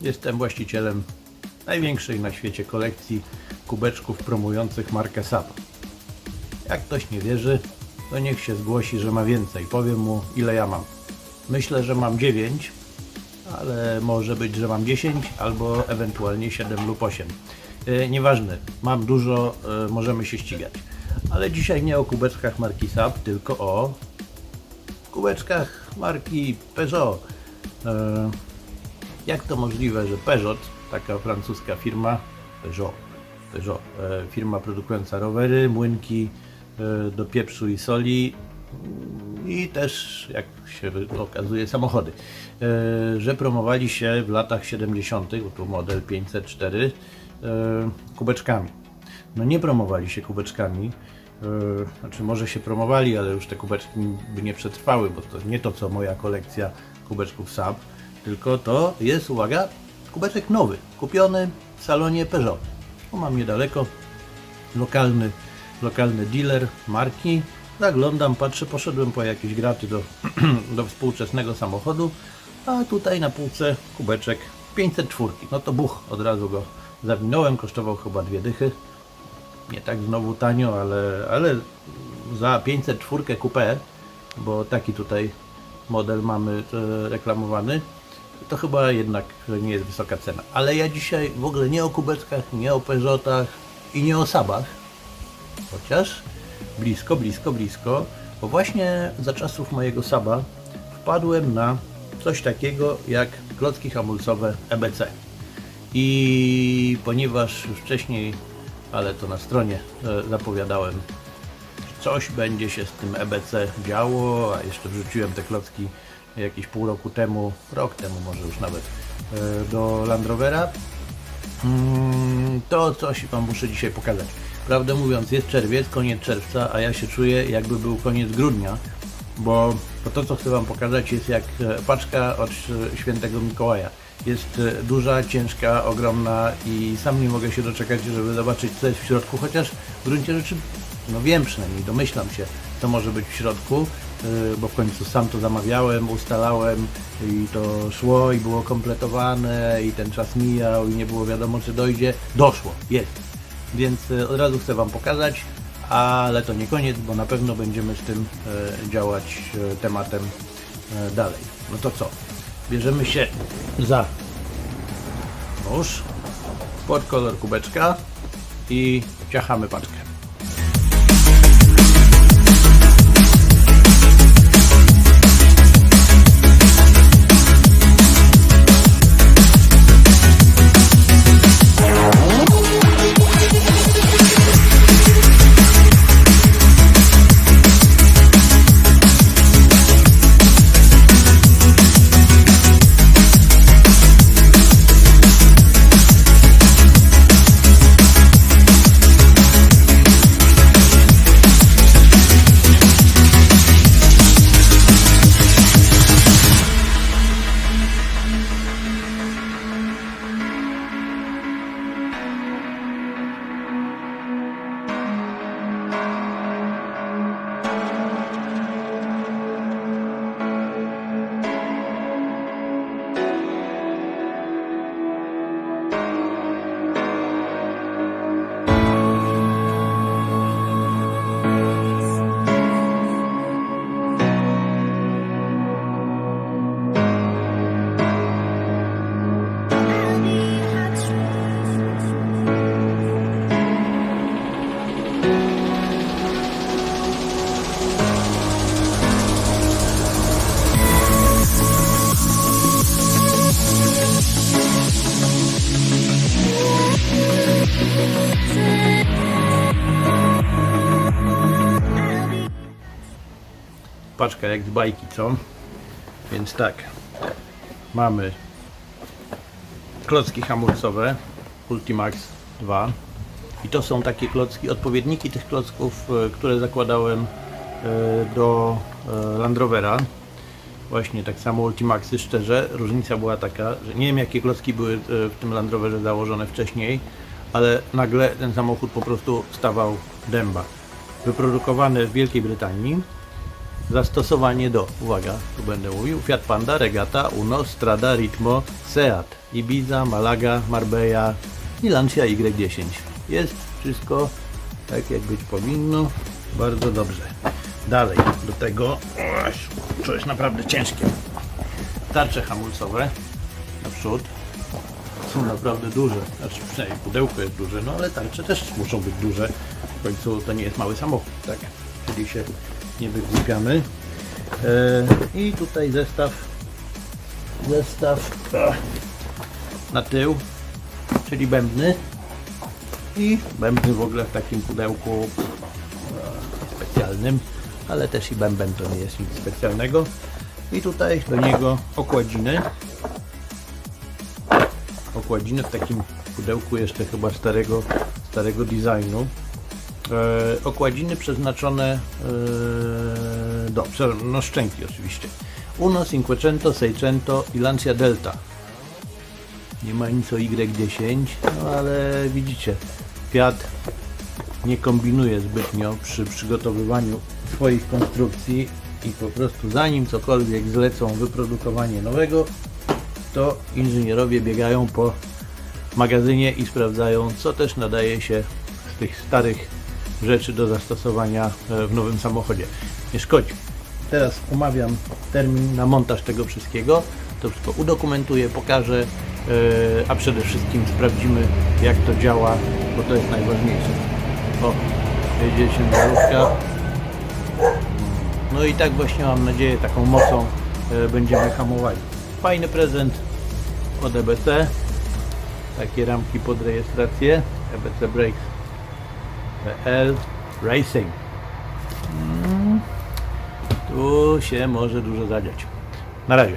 Jestem właścicielem największej na świecie kolekcji kubeczków promujących markę Saba. Jak ktoś nie wierzy, to niech się zgłosi, że ma więcej. Powiem mu, ile ja mam. Myślę, że mam 9, ale może być, że mam 10 albo ewentualnie 7 lub 8. E, nieważne, mam dużo, e, możemy się ścigać. Ale dzisiaj nie o kubeczkach marki Saab, tylko o kubeczkach marki Peugeot. E, jak to możliwe, że Peugeot, taka francuska firma, Peugeot, Peugeot e, firma produkująca rowery, młynki e, do pieprzu i soli mm, i też, jak się okazuje, samochody, e, że promowali się w latach 70., bo tu model 504, e, kubeczkami. No nie promowali się kubeczkami, znaczy może się promowali, ale już te kubeczki by nie przetrwały, bo to nie to co moja kolekcja kubeczków Saab, tylko to jest, uwaga, kubeczek nowy, kupiony w salonie Peugeot. Tu mam niedaleko, lokalny, lokalny dealer marki. Zaglądam, patrzę, poszedłem po jakieś graty do, do współczesnego samochodu, a tutaj na półce kubeczek 504. No to buch, od razu go zawinąłem, kosztował chyba dwie dychy. Nie tak znowu tanio, ale, ale za 504 coupé, bo taki tutaj model mamy e, reklamowany, to chyba jednak nie jest wysoka cena. Ale ja dzisiaj w ogóle nie o kubeczkach, nie o Peugeotach i nie o Sabach, chociaż blisko, blisko, blisko, bo właśnie za czasów mojego Saba wpadłem na coś takiego jak klocki hamulcowe EBC. I ponieważ już wcześniej, ale to na stronie e, zapowiadałem, coś będzie się z tym EBC działo, a jeszcze wrzuciłem te klocki jakieś pół roku temu, rok temu może już nawet, e, do Land Rovera, Mm, to coś Wam muszę dzisiaj pokazać. Prawdę mówiąc, jest czerwiec, koniec czerwca, a ja się czuję jakby był koniec grudnia, bo to co chcę Wam pokazać jest jak e, paczka od e, świętego Mikołaja. Jest duża, ciężka, ogromna i sam nie mogę się doczekać, żeby zobaczyć co jest w środku, chociaż w gruncie rzeczy no wiem przynajmniej, domyślam się, co może być w środku, bo w końcu sam to zamawiałem, ustalałem i to szło i było kompletowane i ten czas mijał i nie było wiadomo czy dojdzie. Doszło, jest. Więc yy, od razu chcę Wam pokazać, ale to nie koniec, bo na pewno będziemy z tym yy, działać tematem dalej. No to co? Bierzemy się za nóż, pod kolor kubeczka i ciachamy paczkę. Paczka jak z bajki, co? Więc tak, mamy klocki hamulcowe Ultimax 2 i to są takie klocki, odpowiedniki tych klocków, e, które zakładałem e, do e, Land Rovera. Właśnie tak samo Ultimaxy, szczerze, różnica była taka, że nie wiem jakie klocki były w tym Land Roverze założone wcześniej, ale nagle ten samochód po prostu stawał dęba. Wyprodukowany w Wielkiej Brytanii, Zastosowanie do, uwaga, tu będę mówił, Fiat Panda, Regata, Uno, Strada, Ritmo, Seat, Ibiza, Malaga, Marbella i Lancia Y10. Jest wszystko tak jak być powinno, bardzo dobrze. Dalej, do tego, oś, to jest naprawdę ciężkie. Tarcze hamulcowe naprzód są naprawdę duże, znaczy przynajmniej pudełko jest duże, no ale tarcze też muszą być duże. W końcu to nie jest mały samochód, tak? Czyli się nie wygłupiamy. E, I tutaj zestaw zestaw e, na tył, czyli bębny i bębny w ogóle w takim pudełku e, specjalnym, ale też i bęben to nie jest nic specjalnego. I tutaj do niego okładziny okładziny w takim pudełku jeszcze chyba starego, starego designu. E, okładziny przeznaczone e, do no szczęki oczywiście. Uno, Cinquecento, Seicento i Lancia Delta. Nie ma nic o Y10, no ale widzicie, Fiat nie kombinuje zbytnio przy przygotowywaniu swoich konstrukcji i po prostu zanim cokolwiek zlecą wyprodukowanie nowego, to inżynierowie biegają po magazynie i sprawdzają, co też nadaje się z tych starych rzeczy do zastosowania e, w nowym samochodzie. Nie szkodzi. Teraz umawiam termin na montaż tego wszystkiego. To wszystko udokumentuję, pokażę, e, a przede wszystkim sprawdzimy, jak to działa, bo to jest najważniejsze. O, jedzie się zaruszka. No i tak właśnie mam nadzieję, taką mocą e, będziemy hamowali. Fajny prezent od EBC. Takie ramki pod rejestrację. EBC Brakes PL Racing. Mm, Tu się może dużo zadziać. Na razie.